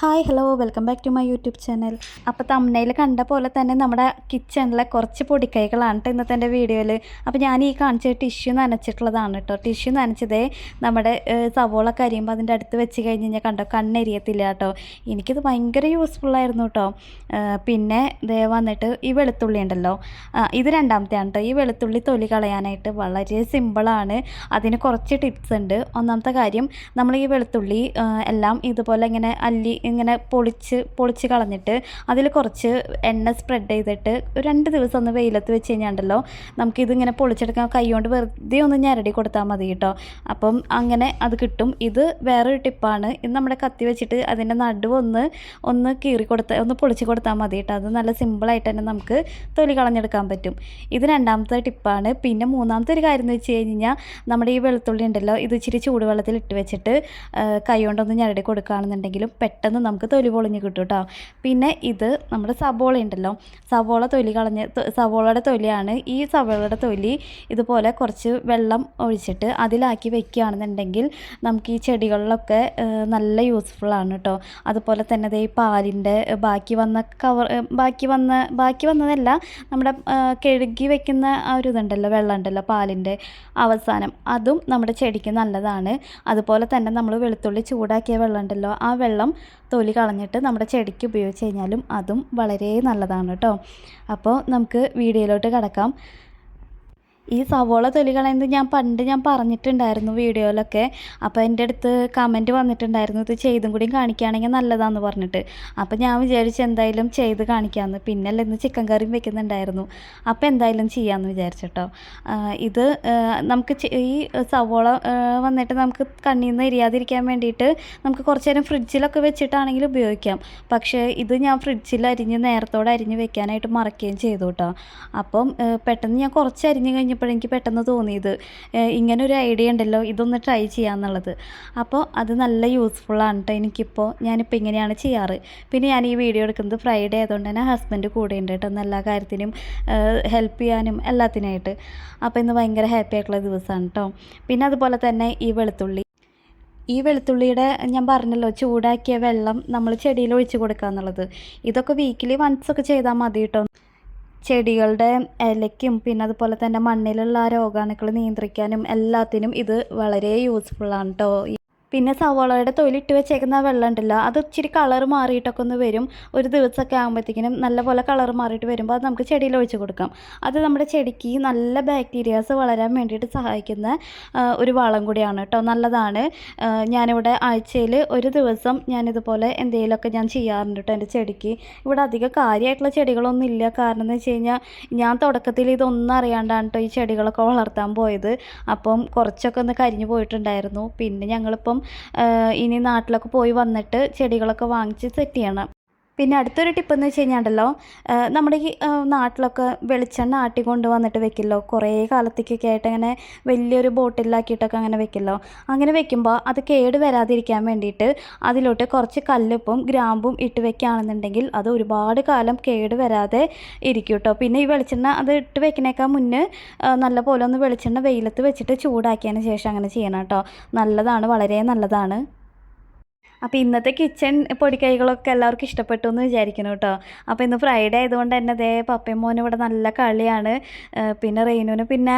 Hi hello. Welcome back to my YouTube channel. അപ്പോൾ തമ്മനയിൽ കണ്ട പോലെ തന്നെ നമ്മുടെ കിച്ചണിലെ കുറച്ച് പൊടിക്കൈകളാണ് കേട്ടോ ഇന്നത്തെ എന്റെ വീഡിയോയിൽ അപ്പോൾ ഞാൻ ഈ കാണിച്ച ടിഷ്യൂ നനച്ചിട്ടുള്ളതാണ് കേട്ടോ ടിഷ്യൂ നനച്ചതേ നമ്മുടെ സവോള കരിയുമ്പോൾ അതിന്റെ അടുത്ത് വെച്ച് കഴിഞ്ഞ് കഴിഞ്ഞാൽ കണ്ടോ കണ്ണെരിയത്തില്ല കേട്ടോ എനിക്കിത് ഭയങ്കര യൂസ്ഫുള്ളായിരുന്നു കേട്ടോ പിന്നെ ദേ വന്നിട്ട് ഈ വെളുത്തുള്ളി ഉണ്ടല്ലോ. ഇത് രണ്ടാമത്തെയാണ് കേട്ടോ ഈ വെളുത്തുള്ളി തൊലി കളയാനായിട്ട് വളരെ സിമ്പിളാണ് അതിന് കുറച്ച് ടിപ്സ് ഉണ്ട്. ഒന്നാമത്തെ കാര്യം നമ്മൾ ഈ വെളുത്തുള്ളി എല്ലാം ഇതുപോലെ ഇങ്ങനെ അല്ലി ഇങ്ങനെ പൊളിച്ച് പൊളിച്ച് കളഞ്ഞിട്ട് അതിൽ കുറച്ച് എണ്ണ സ്പ്രെഡ് ചെയ്തിട്ട് ഒരു രണ്ട് ദിവസം ഒന്ന് വെയിലത്ത് വെച്ച് കഴിഞ്ഞാണ്ടല്ലോ നമുക്കിതിങ്ങനെ പൊളിച്ചെടുക്കാൻ കൈ കൊണ്ട് വെറുതെ ഒന്ന് ഞരടി കൊടുത്താൽ മതി കേട്ടോ. അപ്പം അങ്ങനെ അത് കിട്ടും. ഇത് വേറൊരു ടിപ്പാണ് ഇത് നമ്മുടെ കത്തി വെച്ചിട്ട് അതിന്റെ നടുവ് ഒന്ന് ഒന്ന് കീറി കൊടുത്ത ഒന്ന് പൊളിച്ച് കൊടുത്താൽ മതി കേട്ടോ. അത് നല്ല സിമ്പിളായിട്ട് തന്നെ നമുക്ക് തൊലി കളഞ്ഞെടുക്കാൻ പറ്റും. ഇത് രണ്ടാമത്തെ ടിപ്പാണ് പിന്നെ മൂന്നാമത്തെ ഒരു കാര്യം എന്ന് വെച്ച് കഴിഞ്ഞാൽ നമ്മുടെ ഈ വെളുത്തുള്ളി ഉണ്ടല്ലോ ഇത് ഇച്ചിരി ചൂടുവെള്ളത്തിൽ ഇട്ട് വെച്ചിട്ട് കൈ കൊണ്ടൊന്ന് ഞരടി കൊടുക്കുകയാണെന്നുണ്ടെങ്കിലും പെട്ടെന്ന് നമുക്ക് തൊലി പൊളിഞ്ഞ് കിട്ടും കേട്ടോ പിന്നെ ഇത് നമ്മുടെ സവോള ഉണ്ടല്ലോ. സവോള തൊലി കളഞ്ഞ് സബോളയുടെ തൊലിയാണ്. ഈ സവോളയുടെ തൊലി ഇതുപോലെ കുറച്ച് വെള്ളം ഒഴിച്ചിട്ട് അതിലാക്കി വെക്കുകയാണെന്നുണ്ടെങ്കിൽ നമുക്ക് ഈ ചെടികളിലൊക്കെ നല്ല യൂസ്ഫുള്ളാണ് കേട്ടോ അതുപോലെ തന്നെ ഈ പാലിന്റെ ബാക്കി വന്ന കവർ ബാക്കി വന്ന ബാക്കി വന്നതല്ല നമ്മുടെ കഴുകി വെക്കുന്ന ആ ഒരു ഇതുണ്ടല്ലോ വെള്ളം ഉണ്ടല്ലോ പാലിന്റെ അവസാനം. അതും നമ്മുടെ ചെടിക്ക് നല്ലതാണ്. അതുപോലെ തന്നെ നമ്മൾ വെളുത്തുള്ളി ചൂടാക്കിയ വെള്ളം ഉണ്ടല്ലോ ആ വെള്ളം തൊലി കളഞ്ഞിട്ട് നമ്മുടെ ചെടിക്ക് ഉപയോഗിച്ച് കഴിഞ്ഞാലും അതും വളരെ നല്ലതാണ് കേട്ടോ. അപ്പോൾ നമുക്ക് വീഡിയോയിലോട്ട് കിടക്കാം. ഈ സവോള തൊലി കളയുന്നത് ഞാൻ പണ്ട് ഞാൻ പറഞ്ഞിട്ടുണ്ടായിരുന്നു വീഡിയോയിലൊക്കെ. അപ്പോൾ എന്റെ അടുത്ത് കമന്റ് വന്നിട്ടുണ്ടായിരുന്നു ഇത് ചെയ്തും കൂടി കാണിക്കുകയാണെങ്കിൽ നല്ലതാന്ന് പറഞ്ഞിട്ട്. അപ്പോൾ ഞാൻ വിചാരിച്ചു എന്തായാലും ചെയ്ത് കാണിക്കാമെന്ന് പിന്നല്ല ഇന്ന് ചിക്കൻ കറിയും വെക്കുന്നുണ്ടായിരുന്നു. അപ്പോൾ എന്തായാലും ചെയ്യാമെന്ന് വിചാരിച്ചിട്ടോ ഇത് നമുക്ക് ഈ സവോള വന്നിട്ട് നമുക്ക് കണ്ണിൽ നിന്ന് എരിയാതിരിക്കാൻ വേണ്ടിയിട്ട് നമുക്ക് കുറച്ച് നേരം ഫ്രിഡ്ജിലൊക്കെ വെച്ചിട്ടാണെങ്കിൽ ഉപയോഗിക്കാം. പക്ഷേ ഇത് ഞാൻ ഫ്രിഡ്ജിൽ അരിഞ്ഞ് നേരത്തോടെ അരിഞ്ഞ് വെക്കാനായിട്ട് മറക്കുകയും ചെയ്തു കേട്ടോ അപ്പം പെട്ടെന്ന് ഞാൻ കുറച്ച് അരിഞ്ഞ് കഴിഞ്ഞപ്പോൾ എനിക്ക് പെട്ടെന്ന് തോന്നിയത്. ഇങ്ങനൊരു ഐഡിയ ഉണ്ടല്ലോ ഇതൊന്ന് ട്രൈ ചെയ്യാന്നുള്ളത്. അപ്പോൾ അത് നല്ല യൂസ്ഫുള്ളാണ് കേട്ടോ എനിക്കിപ്പോൾ ഞാനിപ്പോൾ ഇങ്ങനെയാണ് ചെയ്യാറ്. പിന്നെ ഞാൻ ഈ വീഡിയോ എടുക്കുന്നത് ഫ്രൈഡേ ആയതുകൊണ്ട് തന്നെ ഹസ്ബൻഡ് കൂടെ ഉണ്ട് കേട്ടോ എല്ലാ കാര്യത്തിനും ഹെൽപ്പ് ചെയ്യാനും എല്ലാത്തിനായിട്ട്. അപ്പോൾ ഇന്ന് ഭയങ്കര ഹാപ്പി ആയിട്ടുള്ള ദിവസമാണ് കേട്ടോ പിന്നെ അതുപോലെ തന്നെ ഈ വെളുത്തുള്ളി. ഈ വെളുത്തുള്ളിയുടെ ഞാൻ പറഞ്ഞല്ലോ ചൂടാക്കിയ വെള്ളം നമ്മൾ ചെടിയിൽ ഒഴിച്ചു കൊടുക്കുക എന്നുള്ളത് ഇതൊക്കെ വീക്കിലി വൺസ് ഒക്കെ ചെയ്താൽ മതി കേട്ടോ ചെടികളുടെ ഇലയ്ക്കും പിന്നെ അതുപോലെ തന്നെ മണ്ണിലുള്ള രോഗാണുക്കൾ നിയന്ത്രിക്കാനും എല്ലാത്തിനും ഇത് വളരെ യൂസ്ഫുള്ളാണ് കേട്ടോ പിന്നെ സവോളയുടെ തൊലിട്ട് വെച്ചേക്കുന്ന വെള്ളം ഉണ്ടല്ലോ അത് ഇച്ചിരി കളർ മാറിയിട്ടൊക്കെ ഒന്ന് വരും. ഒരു ദിവസമൊക്കെ ആകുമ്പോഴത്തേക്കിനും നല്ലപോലെ കളർ മാറിയിട്ട് വരുമ്പോൾ അത് നമുക്ക് ചെടിയിൽ ഒഴിച്ചു കൊടുക്കാം. അത് നമ്മുടെ ചെടിക്ക് നല്ല ബാക്ടീരിയാസ് വളരാൻ വേണ്ടിയിട്ട് സഹായിക്കുന്ന ഒരു വളം കൂടിയാണ് കേട്ടോ. നല്ലതാണ്. ഞാനിവിടെ ആഴ്ചയിൽ ഒരു ദിവസം ഞാനിതുപോലെ എന്തെങ്കിലുമൊക്കെ ഞാൻ ചെയ്യാറുണ്ട് കേട്ടോ എന്റെ ചെടിക്ക്. ഇവിടെ അധികം കാര്യമായിട്ടുള്ള ചെടികളൊന്നും ഇല്ല. കാരണം എന്ന് വെച്ച് കഴിഞ്ഞാൽ ഞാൻ തുടക്കത്തിൽ ഇതൊന്നും അറിയാണ്ടാണ് കേട്ടോ ഈ ചെടികളൊക്കെ വളർത്താൻ പോയത്. അപ്പം കുറച്ചൊക്കെ ഒന്ന് കരിഞ്ഞു പോയിട്ടുണ്ടായിരുന്നു. പിന്നെ ഞങ്ങളിപ്പം ഇനി നാട്ടിലൊക്കെ പോയി വന്നിട്ട് ചെടികളൊക്കെ വാങ്ങിച്ച് സെറ്റ് ചെയ്യണം. പിന്നെ അടുത്തൊരു ടിപ്പ് എന്ന് വെച്ച് കഴിഞ്ഞാണ്ടല്ലോ നമ്മുടെ ഈ നാട്ടിലൊക്കെ വെളിച്ചെണ്ണ ആട്ടി കൊണ്ട് വന്നിട്ട് വെക്കില്ലോ. കുറേ കാലത്തേക്കൊക്കെ ആയിട്ട് അങ്ങനെ വലിയൊരു ബോട്ടിലാക്കിയിട്ടൊക്കെ അങ്ങനെ വെക്കില്ലോ. അങ്ങനെ വെക്കുമ്പോൾ അത് കേട് വരാതിരിക്കാൻ വേണ്ടിയിട്ട് അതിലോട്ട് കുറച്ച് കല്ലുപ്പും ഗ്രാമ്പും ഇട്ട് വെക്കുകയാണെന്നുണ്ടെങ്കിൽ അത് ഒരുപാട് കാലം കേട് വരാതെ ഇരിക്കും കേട്ടോ പിന്നെ ഈ വെളിച്ചെണ്ണ അത് ഇട്ട് വെക്കുന്നേക്കാൾ മുന്നേ നല്ല പോലെ ഒന്ന് വെളിച്ചെണ്ണ വെയിലത്ത് വെച്ചിട്ട് ചൂടാക്കിയതിന് ശേഷം അങ്ങനെ ചെയ്യണം കേട്ടോ നല്ലതാണ് വളരെ നല്ലതാണ്. അപ്പോൾ ഇന്നത്തെ കിച്ചൺ പൊടിക്കൈകളൊക്കെ എല്ലാവർക്കും ഇഷ്ടപ്പെട്ടു എന്ന് വിചാരിക്കുന്നു കേട്ടോ. അപ്പോൾ ഇന്ന് ഫ്രൈഡേ ആയതുകൊണ്ട് തന്നെ അതേ പപ്പയും മോനും ഇവിടെ നല്ല കളിയാണ്. പിന്നെ റെയിനുവിന് പിന്നെ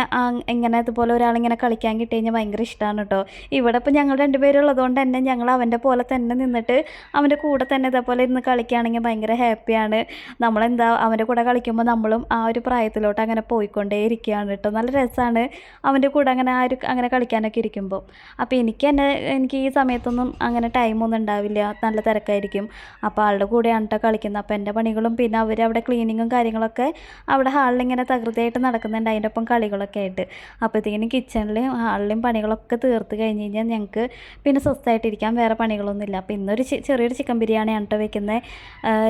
ഇങ്ങനെ ഇതുപോലെ ഒരാളിങ്ങനെ കളിക്കാൻ കിട്ടി കഴിഞ്ഞാൽ ഭയങ്കര ഇഷ്ടമാണ് കേട്ടോ. ഇവിടെ ഇപ്പോൾ ഞങ്ങൾ രണ്ടുപേരും ഉള്ളതുകൊണ്ട് തന്നെ ഞങ്ങൾ അവന്റെ പോലെ തന്നെ നിന്നിട്ട് അവന്റെ കൂടെ തന്നെ ഇതേപോലെ ഇരുന്ന് കളിക്കുകയാണെങ്കിൽ ഭയങ്കര ഹാപ്പിയാണ്. നമ്മളെന്താ അവന്റെ കൂടെ കളിക്കുമ്പോൾ നമ്മളും ആ ഒരു പ്രായത്തിലോട്ട് അങ്ങനെ പോയിക്കൊണ്ടേ ഇരിക്കുകയാണ് കേട്ടോ. നല്ല രസമാണ് അവന്റെ കൂടെ അങ്ങനെ ആ ഒരു അങ്ങനെ കളിക്കാനൊക്കെ ഇരിക്കുമ്പോൾ. അപ്പോൾ എനിക്ക് തന്നെ എനിക്ക് ഈ സമയത്തൊന്നും അങ്ങനെ ടൈമൊന്നും ഉണ്ടാവില്ല നല്ല തിരക്കായിരിക്കും. അപ്പോൾ ആളുടെ കൂടെയാണ് കേട്ടോ കളിക്കുന്നത്. അപ്പോൾ എന്റെ പണികളും പിന്നെ അവർ അവിടെ ക്ലീനിങ്ങും കാര്യങ്ങളൊക്കെ അവിടെ ഹാളിൽ ഇങ്ങനെ തകൃതിയായിട്ട് നടക്കുന്നുണ്ട്. അതിന്റെ ഒപ്പം കളികളൊക്കെ ആയിട്ട്. അപ്പോഴത്തേക്കിനും കിച്ചണിലും ഹാളിലും പണികളൊക്കെ തീർത്ത് കഴിഞ്ഞ് കഴിഞ്ഞാൽ ഞങ്ങൾക്ക് പിന്നെ സ്വസ്ഥമായിട്ടിരിക്കാൻ വേറെ പണികളൊന്നുമില്ല. അപ്പോൾ ഇന്നൊരു ചെറിയൊരു ചിക്കൻ ബിരിയാണിയാണ് കേട്ടോ വെക്കുന്നത്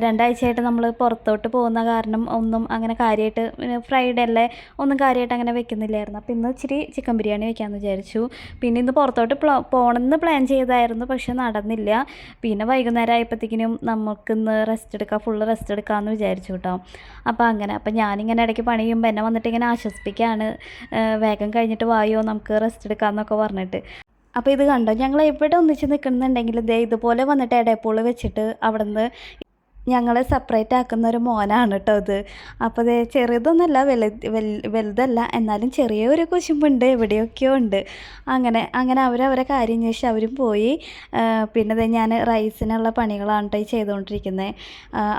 രണ്ടാഴ്ചയായിട്ട് നമ്മൾ പുറത്തോട്ട് പോകുന്ന കാരണം ഒന്നും അങ്ങനെ കാര്യമായിട്ട് ഫ്രൈഡേ അല്ലേ ഒന്നും കാര്യമായിട്ട് അങ്ങനെ വെക്കുന്നില്ലായിരുന്നു. അപ്പോൾ ഇന്ന് ഇച്ചിരി ചിക്കൻ ബിരിയാണി വെക്കാമെന്ന് വിചാരിച്ചു. പിന്നെ ഇന്ന് പുറത്തോട്ട് പ്ലോ പോകണമെന്ന് പ്ലാൻ ചെയ്തായിരുന്നു. പക്ഷെ നടന്നില്ല. പിന്നെ വൈകുന്നേരം ആയപ്പോഴത്തേക്കിനും നമുക്കിന്ന് റെസ്റ്റ് എടുക്കാം ഫുൾ റെസ്റ്റ് എടുക്കാമെന്ന് വിചാരിച്ചു കേട്ടോ അപ്പോൾ അങ്ങനെ അപ്പോൾ ഞാനിങ്ങനെ ഇടയ്ക്ക് പണി ചെയ്യുമ്പോൾ എന്നെ വന്നിട്ട് ഇങ്ങനെ ആശ്വസിപ്പിക്കുകയാണ് വേഗം കഴിഞ്ഞിട്ട് വായോ നമുക്ക് റെസ്റ്റ് എടുക്കാമെന്നൊക്കെ പറഞ്ഞിട്ട്. അപ്പോൾ ഇത് കണ്ടോ ഞങ്ങൾ എവിടെ ഒന്നിച്ച് നിൽക്കുന്നുണ്ടെങ്കിൽ ദേ ഇതുപോലെ വന്നിട്ട് ഇടയപ്പോൾ വെച്ചിട്ട് അവിടെ നിന്ന് ഞങ്ങളെ സെപ്പറേറ്റ് ആക്കുന്ന ഒരു മോനാണ് കേട്ടോ അത്. അപ്പോൾ അത് ചെറുതൊന്നുമല്ല വലുത് വലുതല്ല എന്നാലും ചെറിയൊരു കുശുമ്പുണ്ട് എവിടെയൊക്കെയോ ഉണ്ട്. അങ്ങനെ അങ്ങനെ അവരവരെ കാര്യം ചോദിച്ചാൽ അവരും പോയി. പിന്നെ ഞാൻ റൈസിനുള്ള പണികളാണ് കേട്ടോ ഈ ചെയ്തുകൊണ്ടിരിക്കുന്നത്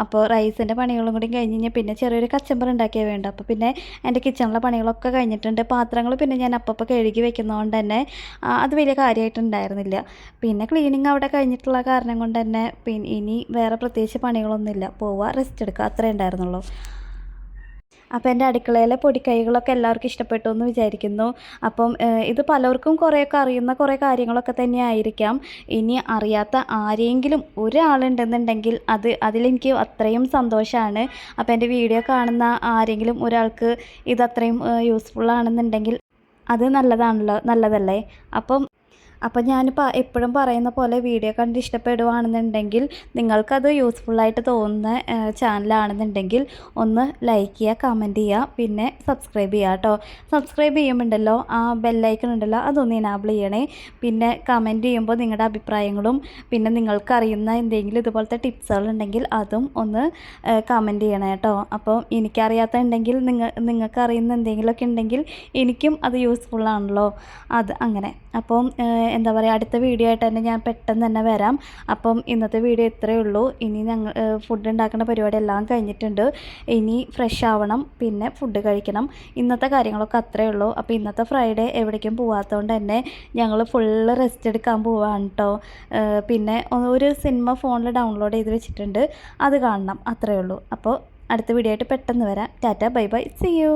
അപ്പോൾ റൈസിന്റെ പണികളും കൂടി കഴിഞ്ഞ് കഴിഞ്ഞാൽ പിന്നെ ചെറിയൊരു കച്ചമ്പർ ഉണ്ടാക്കിയാൽ വേണ്ട. അപ്പോൾ പിന്നെ എന്റെ കിച്ചണിലെ പണികളൊക്കെ കഴിഞ്ഞിട്ടുണ്ട്. പാത്രങ്ങൾ പിന്നെ ഞാൻ അപ്പപ്പോൾ കഴുകി വെക്കുന്നതുകൊണ്ട് തന്നെ അത് വലിയ കാര്യമായിട്ടുണ്ടായിരുന്നില്ല പിന്നെ ക്ലീനിങ് അവിടെ കഴിഞ്ഞിട്ടുള്ള കാരണം കൊണ്ട് തന്നെ പിന്നെ ഇനി വേറെ പ്രത്യേകിച്ച് പണികളൊന്നുമില്ല പോവുക റെസ്റ്റ് എടുക്കുക അത്രേ ഉണ്ടായിരുന്നുള്ളൂ. അപ്പോൾ എന്റെ അടുക്കളയിലെ പൊടിക്കൈകളൊക്കെ എല്ലാവർക്കും ഇഷ്ടപ്പെട്ടു എന്ന് വിചാരിക്കുന്നു. അപ്പം ഇത് പലർക്കും കുറേയൊക്കെ അറിയുന്ന കുറേ കാര്യങ്ങളൊക്കെ തന്നെ ആയിരിക്കാം. ഇനി അറിയാത്ത ആരെങ്കിലും ഒരാളുണ്ടെന്നുണ്ടെങ്കിൽ അത് അതിലെനിക്ക് അത്രയും സന്തോഷമാണ് അപ്പോൾ എന്റെ വീഡിയോ കാണുന്ന ആരെങ്കിലും ഒരാൾക്ക് ഇത് അത്രയും യൂസ്ഫുൾ ആണെന്നുണ്ടെങ്കിൽ അത് നല്ലതാണല്ലോ നല്ലതല്ലേ? അപ്പം അപ്പം ഞാനിപ്പോൾ എപ്പോഴും പറയുന്ന പോലെ വീഡിയോ കണ്ട് ഇഷ്ടപ്പെടുവാണെന്നുണ്ടെങ്കിൽ നിങ്ങൾക്കത് യൂസ്ഫുള്ളായിട്ട് തോന്നുന്ന ചാനലാണെന്നുണ്ടെങ്കിൽ ഒന്ന് ലൈക്ക് ചെയ്യുക കമന്റ് ചെയ്യുക പിന്നെ സബ്സ്ക്രൈബ് ചെയ്യുക കേട്ടോ സബ്സ്ക്രൈബ് ചെയ്യുമ്പോണ്ടല്ലോ ആ ബെല്ലൈക്കൺ ഉണ്ടല്ലോ അതൊന്ന് ഇനാബിൾ ചെയ്യണേ. പിന്നെ കമന്റ് ചെയ്യുമ്പോൾ നിങ്ങളുടെ അഭിപ്രായങ്ങളും പിന്നെ നിങ്ങൾക്കറിയുന്ന എന്തെങ്കിലും ഇതുപോലത്തെ ടിപ്സുകളുണ്ടെങ്കിൽ അതും ഒന്ന് കമന്റ് ചെയ്യണേ കേട്ടോ അപ്പോൾ എനിക്കറിയാത്ത ഉണ്ടെങ്കിൽ നിങ്ങൾ നിങ്ങൾക്ക് അറിയുന്ന എന്തെങ്കിലുമൊക്കെ ഉണ്ടെങ്കിൽ എനിക്കും അത് യൂസ്ഫുള്ളാണല്ലോ അത് അങ്ങനെ. അപ്പം എന്താ പറയുക അടുത്ത വീഡിയോ ആയിട്ട് തന്നെ ഞാൻ പെട്ടെന്ന് തന്നെ വരാം. അപ്പം ഇന്നത്തെ വീഡിയോ ഇത്രയേ ഉള്ളൂ. ഇനി ഞങ്ങൾ ഫുഡ് ഉണ്ടാക്കുന്ന പരിപാടി എല്ലാം കഴിഞ്ഞിട്ടുണ്ട്. ഇനി ഫ്രഷ് ആവണം പിന്നെ ഫുഡ് കഴിക്കണം. ഇന്നത്തെ കാര്യങ്ങളൊക്കെ അത്രയേ ഉള്ളൂ. അപ്പോൾ ഇന്നത്തെ ഫ്രൈഡേ എവിടേക്കും പോവാത്തതുകൊണ്ട് തന്നെ ഞങ്ങൾ ഫുള്ള് റെസ്റ്റ് എടുക്കാൻ പോവാണ് കേട്ടോ പിന്നെ ഒരു സിനിമ ഫോണിൽ ഡൗൺലോഡ് ചെയ്ത് വെച്ചിട്ടുണ്ട്. അത് കാണണം. അത്രയേ ഉള്ളൂ. അപ്പോൾ അടുത്ത വീഡിയോ ആയിട്ട് പെട്ടെന്ന് വരാം. Tata bye bye. See you